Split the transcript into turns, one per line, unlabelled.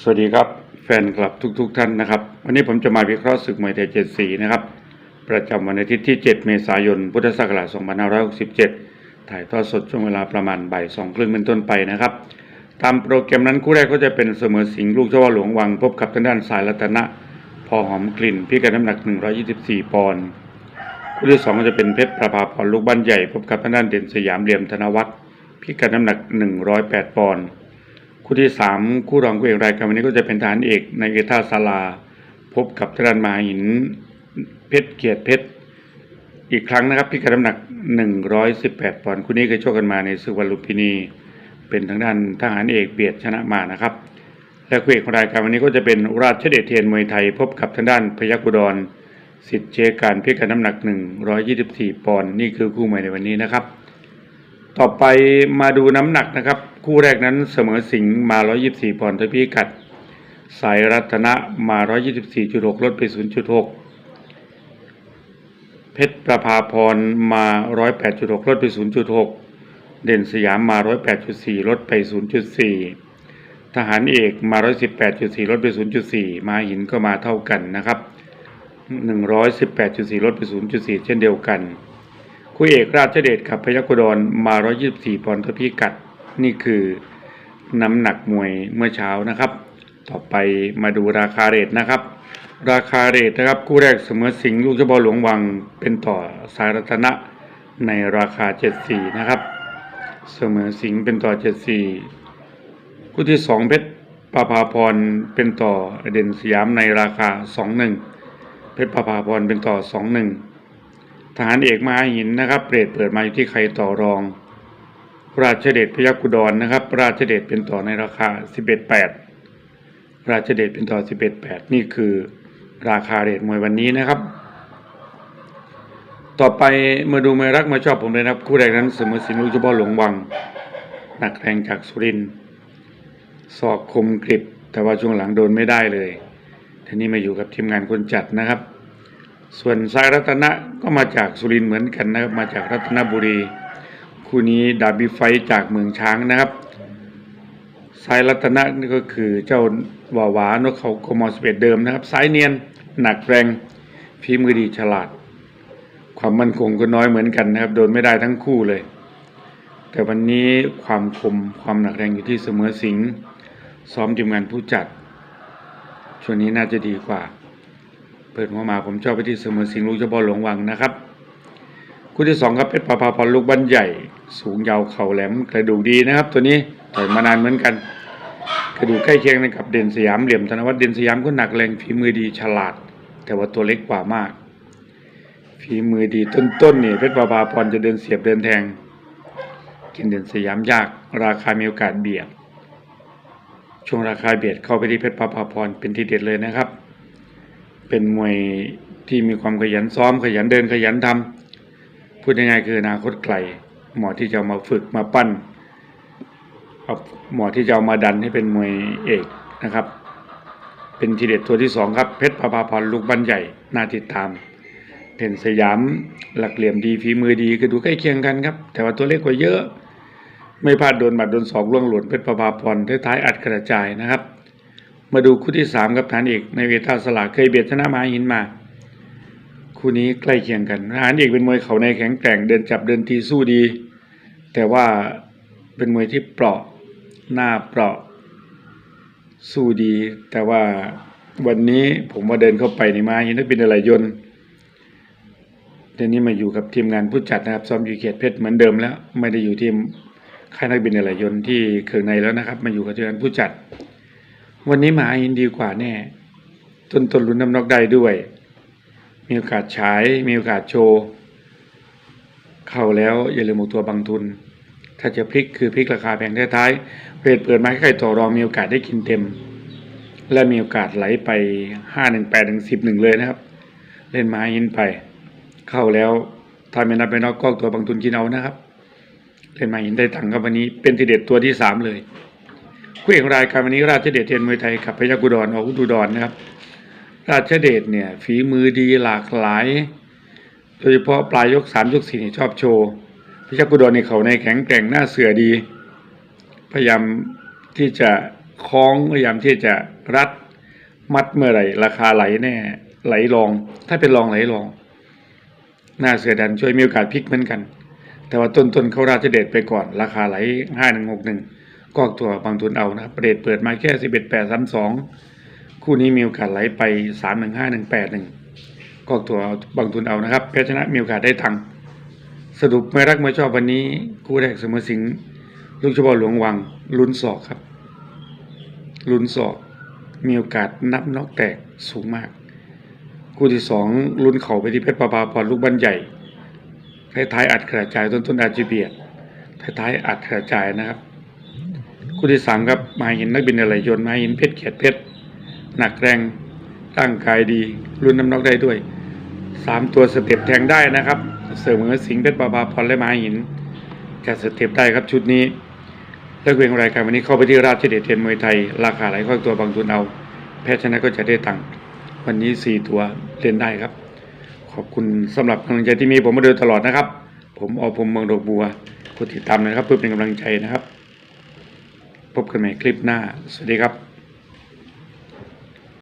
สวัสดีครับแฟนคลับทุกๆท่านนะครับ วันนี้ผมจะมาวิเคราะห์ศึกมวยไทยเจ็ดสีนะครับ ประจำวันอาทิตย์ที่ 7 เมษายน พุทธศักราช 2567 ถ่ายทอดสดช่วงเวลาประมาณบ่ายสองครึ่งเป็นต้นไปนะครับตามโปรแกรมนั้นคู่แรกก็จะเป็นเสมอสิงห์ลูกเจ้าว่าหลวงวังพบกับทางด้านสายรัตนะ พอหอมกลิ่นพิกัดน้ำหนัก 124 ปอนด์คู่ที่สองก็จะเป็นเพชรประภาพรลูกบ้านใหญ่ พบกับทางด้านเด่นสยามเหลี่ยมธนวัฒน์พิกัดน้ำหนัก 108 ปอนด์ คู่ที่สามคู่รองคู่เอกรายการวันนี้ก็จะเป็นทหารเอกในเอท่าศาลา พบกับทหารมาหิน เพชรเกียรติเพชรอีกครั้งนะครับพิกัดน้ำหนัก 118ปอนด์คู่นี้เคยชกกันมาในศึกวันลุมพินี เป็นทางด้านทหารเอกเบียดชนะมานะครับ และคู่เอกของรายการวันนี้ก็จะเป็นราชเดชเทียนมวยไทย พบกับทางด้านพยัคฆ์อุดรสิทธิ์เจการพิกัดน้ำหนัก 124 ปอนด์นี่คือคู่มวยในวันนี้นะครับ ต่อไปมาดูน้ำหนักนะครับ คู่แรกนั้นเสมอสิงห์มา 124 ปอนด์ทพีกัด สายรัตนะมา 124.6 ลดไป 0.6 เพชรประภาพรมา 108.6 ลดไป 0.6 เด่นสยามมา 108.4 ลดไป 0.4 ทหารเอกมา 118.4 ลดไป 0.4 มาหินก็มาเท่ากันนะครับ 118.4 ลดไป 0.4 เช่นเดียวกัน คู่เอกราชเดชกับพยัคฆ์ดรมา 124 ปอนด์ทพีกัด นี่คือน้ำหนักมวยเมื่อเช้านะครับ ต่อไปมาดูราคาเรทนะครับ ราคาเรทนะครับคู่แรกเสมอสิงห์ลูกเจ้าบอลหลวงวังเป็นต่อสายรัตนะในราคา 74 นะครับ เสมอสิงห์เป็นต่อ 74 คู่ที่ 2 เพชรปภาพรเป็นต่อเด่นสยามในราคา 21 เพชรปภาพรเป็นต่อ 21 ทหารเอกมาหินนะครับเปรตเปิดมาอยู่ที่ใครต่อรอง ราชเดชพยัคฆ์กุดรนะครับ ราชเดชเป็นต่อในราคา 11.8 ราชเดชเป็นต่อ 11.8 นี่คือราคาเรทมวยวันนี้นะครับ ต่อไปมาดูมวยรักมาชอบผมเลยนะครับ คู่แรกนั้นเสมอสินลูกเฉพาะหลวงวังหนักแรงจากสุรินทร์ศอกคมกริบ แต่ว่าช่วงหลังโดนไม่ได้เลยทีนี้มาอยู่กับทีมงานคนจัดนะครับ ส่วนสายรัตนะก็มาจากสุรินทร์เหมือนกันนะครับมาจากรัตนบุรี คู่นี้ดาบีไฟจากเมืองช้างนะครับสายรัตนะนี่ก็คือเจ้าวาวานกเขาโกมอสเปดเดิมนะครับสายเนียนหนักแรงฝีมือดีฉลาด ความมั่นคงก็น้อยเหมือนกันนะครับ โดนไม่ได้ทั้งคู่เลย แต่วันนี้ความคมความหนักแรงอยู่ที่เสมอสิงซ้อมทีมงานผู้จัดช่วงนี้น่าจะดีกว่า เปิดหัวมาผมชอบไปที่เสมอสิงลูกเจ้าบอลหลวงวังนะครับ คู่ที่สองครับเพชรปาภาพรลูกบ้านใหญ่ สูงยาวเข่าแหลมกระดูกดีนะครับ ตัวนี้ต่อยมานานเหมือนกัน กระดูกใกล้เคียงกับเด่นสยามเหลี่ยมธนวัฒน์เด่นสยามก็หนักแรงฝีมือดีฉลาด แต่ว่าตัวเล็กกว่ามากฝีมือดีต้นๆนี่เพชรปาภาพรจะเดินเสียบเดินแทง กินเด่นสยามยาก ราคามีโอกาสเบียดช่วงราคาเบียดเข้าไปที่เพชรปาภาพรเป็นที่เด็ดเลยนะครับ เป็นมวยที่มีความขยันซ้อมขยันเดินขยันทำ พูดยังไงคืออนาคตไกลหมอที่จะเอามาฝึกมาปั้นเอาหมอที่จะเอามาดันให้เป็นมวยเอกนะครับ เป็นทีเด็ดตัวที่สองครับเพชรปาภาพรลูกบ้านใหญ่น่าติดตามเด่นสยามหลักเหลี่ยมดีฝีมือดีก็ดูใกล้เคียงกันครับ แต่ว่าตัวเล็กกว่าเยอะ ไม่พลาดโดนบัดโดนสองล่วงหล่นเพชรปภาพรท้ายอัดกระจายนะครับ มาดูคู่ที่สามกับฐานเอกในเวทาสลาเคยเบียดชนะมาหินมา คู่นี้ใกล้เคียงกันฐานเอกเป็นมวยเขาในแข็งแกร่งเดินจับเดินทีสู้ดี แต่ว่าเป็นมวยที่เปราะหน้าเปราะสู้ดี แต่ว่าวันนี้ผมว่าเดินเข้าไปในมาหินนักบินอะไรยนต์เดี๋ยวนี้มาอยู่กับทีมงานผู้จัดนะครับซ้อมอยู่เขตเพชรเหมือนเดิมแล้ว ไม่ได้อยู่ที่ค่ายนักบินอะไรยนต์ที่เคืองในแล้วนะครับ มาอยู่กับทีมงานผู้จัด วันนี้มาอินดีกว่าแน่ต้นต้นลุ้นน้ำนอกได้ด้วย มีโอกาสฉายมีโอกาสโชว์ เข้าแล้วอย่าลืมเอาตัวบังทุน ถ้าจะพลิกคือพลิกราคาแพงท้ายๆเรทเปิดมาใกล้ต่อรองมีโอกาสได้กินเต็ม และมีโอกาสไหลไปห้าหนึ่งแปดถึงสิบหนึ่งเลยนะครับ เล่นมหาอินไป เข้าแล้วถ้าไม่นับไปนอกกล้องตัวบางทุนกินเอานะครับเล่นมาหินได้ตังค์ครับวันนี้เป็นทีเด็ดตัวที่สามเลยคู่เอกรายการวันนี้ราชเดชเทียนมวยไทยขับพยัคฆ์อุดรออกอุดรนะครับ ราชเดชเนี่ยฝีมือดีหลากหลาย โดยเฉพาะปลายยกสามยกสี่นี่ชอบโชว์พยัคฆ์อุดรในเขาในแข็งแกร่งหน้าเสือดี พยายามที่จะคล้องพยายามที่จะรัดมัดเมื่อไหร่ ราคาไหลแน่ไหลรอง ถ้าเป็นรองไหลรอง หน้าเสือดันช่วยมีโอกาสพลิกเหมือนกัน แต่ว่าต้นต้นเขาราชเดชไปก่อน ราคาไหลห้าหนึ่งหกหนึ่งกอกตัวบางทุนเอานะประเดชเปิดมาแค่สิบเอ็ดแปดสามสอง คู่นี้มีโอกาสไหลไปสามหนึ่งห้าหนึ่งแปดหนึ่งกอกตัวบางทุนเอานะครับแพ้ชนะมีโอกาสได้ตังค์สรุปไม่รักไม่ชอบวันนี้คู่แรกเสมอสิงลูกเฉพาะหลวงวังลุ้นศอกครับ ลุ้นศอก มีโอกาสนับนอกแตกสูงมาก คู่ที่สองลุ้นเข่าไปที่เพชรประภาพรลูกบ้านใหญ่ท้ายๆอัดกระจายต้นต้นอาจจะเบียดท้ายๆอัดกระจายนะครับ คู่ที่สามครับมาหินนักบินอะไรยนต์มาหินเพชรเขียดเพชร หนักแรงร่างกายดีรุ่นน้ำนักได้ด้วยสามตัวสเต็ปแทงได้นะครับ เสริมเหมือนสิงห์เพชรประภาพรและมาหินจัดสเต็ปได้ครับชุดนี้เลิกเวงรายการวันนี้เข้าไปที่ราชเดชเทียนมวยไทย ราคาหลายข้อตัวบางทุนเอา แพ้ชนะก็จะได้ตังค์วันนี้สี่ตัวเล่นได้ครับ ขอบคุณสำหรับกำลังใจที่มีผมมาโดยตลอดนะครับ ผมอภพมเมืองดอกบัวกดติดตามนะครับเพื่อเป็นกำลังใจนะครับ พบกันใหม่คลิปหน้า สวัสดีครับ